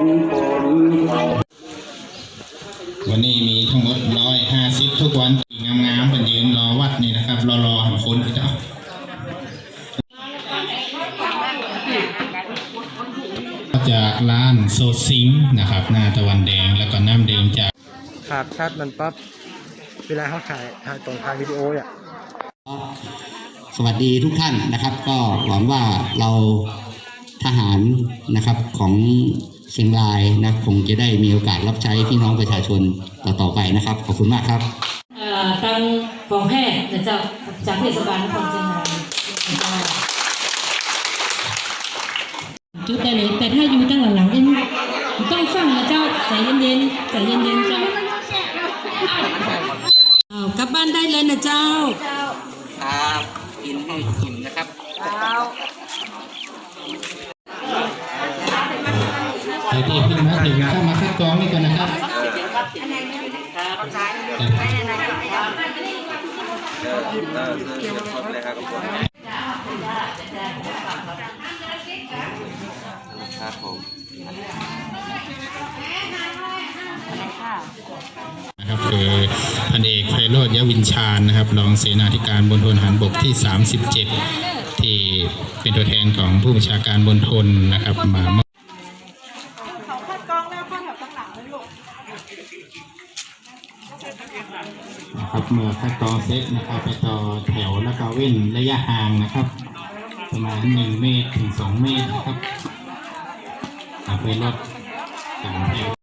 วันนี้มีทั้งหมดร้อยห้าสิบทุกวันงามๆบันยืนรอวัดนี่นะครับ รอรอหันคนที่จ้าจากร้านโซซิงนะครับ หน้าตะวันแดงแล้วก็น้ำแดงจากขาดคาดมันปั๊บเวลาเขาถ่ายถ่ายตรงทางวิดีโออะสวัสดีทุกท่านนะครับ ก็หวังว่าเราทหารนะครับของ เชียงรายนะคงจะได้มีโอกาสรับใช้พี่น้องประชาชนต่อๆไปนะครับ ขอบคุณมากครับเอ่อทางกองแพทย์นะเจ้าจากเทศบาลนครเชียงรายนะเจ้าจุดได้เลย แต่ถ้าอยู่ตั้งหลังๆเอ็มต้องฟังนะเจ้าใจเย็นๆใจเย็นๆเจ้าอ้าวกลับบ้านได้เลยนะเจ้า ครับกินให้อิ่มนะครับ ใครที่พิ่งมาถึงเข้ามาคัดกรองนี่ก่อนนะครับครับผมนะครับคือพันเอกไพโรจน์ยวินชาญนะครับรองเสนาธิการบนทนหันบกที่ 37 ที่เป็นตัวแทนของผู้บัญชาการบนทนนะครับมา มอบเขาคัดกรองแล้วข้าแถวข้างหลังเลยลูกนะครับเมื่อคัดกรองเสร็จนะครับไปต่อแถวแล้วก็เว้นระยะห่างนะครับ ประมาณหนึ่งเมตรถึงสองเมตรนะครับเอาไปลดการแถว